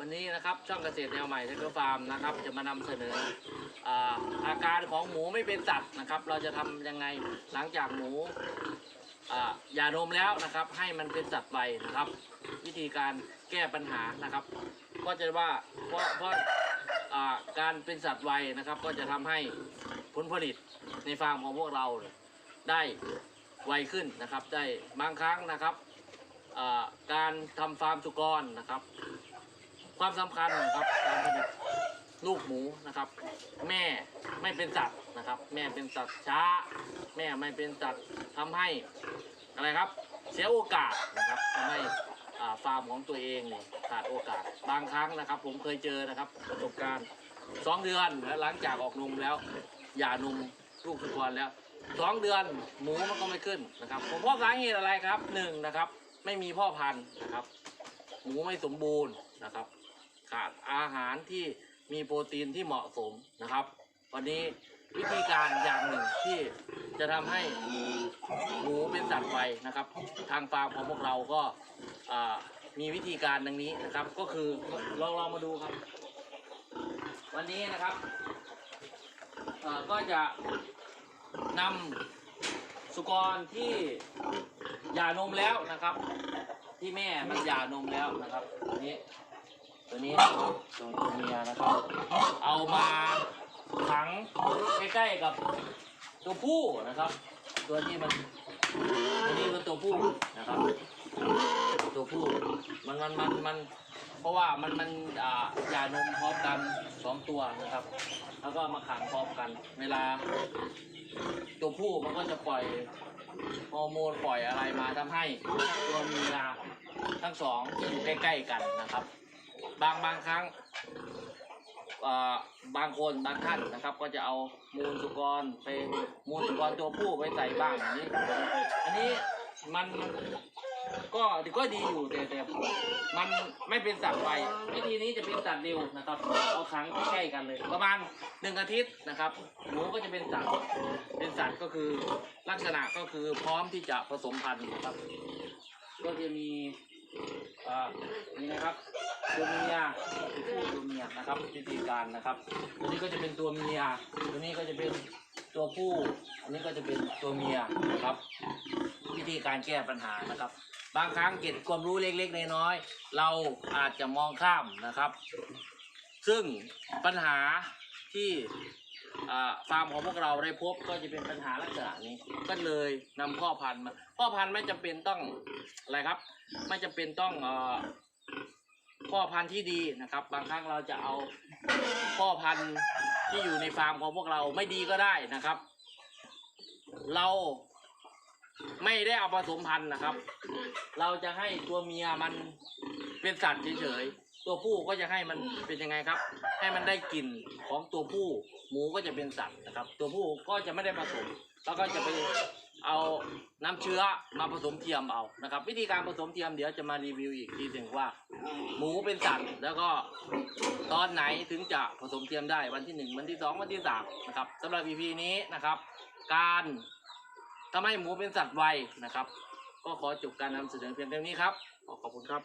วันนี้นะครับช่องเกษตรแนวใหม่เทคโนฟาร์มนะครับจะมานำเสนออาอาการของหมูไม่เป็นสัตว์นะครับ เราจะทำยังไงหลังจากหมูอ่าหย่านมแล้วนะครับ ให้มันเป็นสัตว์ไปนะครับ วิธีการแก้ปัญหานะครับ ก็จะว่าเพราะเพราะการเป็นสัตว์ไวนะครับ ก็จะทำให้ผลผลิตในฟาร์มของพวกเราได้ไวขึ้นนะครับ ได้บางครั้งนะครับการทำฟาร์มสุกรนะครับ ความสำคัญนะครับการผลิตลูกหมูนะครับ แม่ไม่เป็นสัตว์นะครับ แม่เป็นสัตว์ช้า แม่ไม่เป็นสัตว์ทำให้อะไรครับ เสียโอกาสนะครับทำให้ฟาร์มของตัวเองเนี่ยขาดโอกาสบางครั้งนะครับ ผมเคยเจอนะครับประสบการณ์สองเดือนแล้วหลังจากออกนมแล้วหย่านมลูกสุกรแล้วสองเดือนหมูมันก็ไม่ขึ้นนะครับ ผมเพราะสาเหตุอะไรครับหนึ่งนะครับ ไม่มีพ่อพันธุ์นะครับ หมูไม่สมบูรณ์นะครับ ขาดอาหารที่มีโปรตีนที่เหมาะสมนะครับ วันนี้วิธีการอย่างหนึ่งที่จะทำให้หมูเป็นสัตว์ไฟนะครับ ทางฟาร์มของพวกเราก็มีวิธีการดังนี้นะครับ ก็คือลองลองมาดูครับ วันนี้นะครับก็จะนำสุกรที่หย่านมแล้วนะครับ ที่แม่มันหย่านมแล้วนะครับตัวนี้ ตัวนี้นะครับตัวตัวเมียนะครับ เอามาขังใกล้ๆกับตัวผู้นะครับ ตัวที่มันตัวนี้เป็นตัวผู้นะครับ ตัวผู้มันมันมันมันเพราะว่ามันมันอ่าหย่านมพร้อมกันสองตัวนะครับ แล้วก็มาขังพร้อมกัน เวลา ตัวผู้มันก็จะปล่อยฮอร์โมนปล่อยอะไรมาทำให้ตัวเมียทั้งสองอยู่ใกล้ๆกันนะครับ บางบางครั้งบางคนบางท่านนะครับ ก็จะเอามูลสุกรไปมูลสุกรตัวผู้ไปใส่บ้างอันนี้ อันนี้มันก็ก็ดีอยู่แต่แต่มันไม่เป็นสัตว์ไปวิธีนี้จะเป็นสัตว์เร็วนะครับเอาขังใกล้กันเลย ประมาณหนึ่งอาทิตย์นะครับหมูก็จะเป็นสัตว์เป็นสัตว์ก็คือลักษณะก็คือพร้อมที่จะผสมพันธุ์นะครับ ก็จะมีอ่านี่นะครับ ตัวเมียตัวผู้ตัวเมียนะครับวิธีการนะครับ ตัวนี้ก็จะเป็นตัวเมีย ตัวนี้ก็จะเป็นตัวผู้ อันนี้ก็จะเป็นตัวเมียนะครับ วิธีการแก้ปัญหานะครับ บางครั้งเก็บความรู้เล็กๆน้อยๆเราอาจจะมองข้ามนะครับ ซึ่งปัญหาที่ฟาร์มของพวกเราได้พบก็จะเป็นปัญหาลักษณะนี้ ก็เลยนำพ่อพันธุ์มา พ่อพันธุ์ไม่จำเป็นต้องอะไรครับ ไม่จำเป็นต้องเอ่อ พ่อพันธุ์ที่ดีนะครับ บางครั้งเราจะเอาพ่อพันธุ์ที่อยู่ในฟาร์มของพวกเราไม่ดีก็ได้นะครับ เราไม่ได้เอาผสมพันธุ์นะครับ เราจะให้ตัวเมียมันเป็นสัตว์เฉยๆ ตัวผู้ก็จะให้มันเป็นยังไงครับ ให้มันได้กลิ่นของตัวผู้ หมูก็จะเป็นสัตว์นะครับ ตัวผู้ก็จะไม่ได้ผสม แล้วก็จะไป เอาน้ำเชื้อมาผสมเทียมเอานะครับ วิธีการผสมเทียมเดี๋ยวจะมารีวิวอีกทีหนึ่งว่า หมูเป็นสัตว์แล้วก็ตอนไหนถึงจะผสมเทียมได้วันที่หนึ่งวันที่สองวันที่สามนะครับสำหรับ EP นี้นะครับ การทำให้หมูเป็นสัตว์ไวนะครับ ก็ขอจบการนำเสนอเพียงเท่านี้ครับขอขอบคุณครับ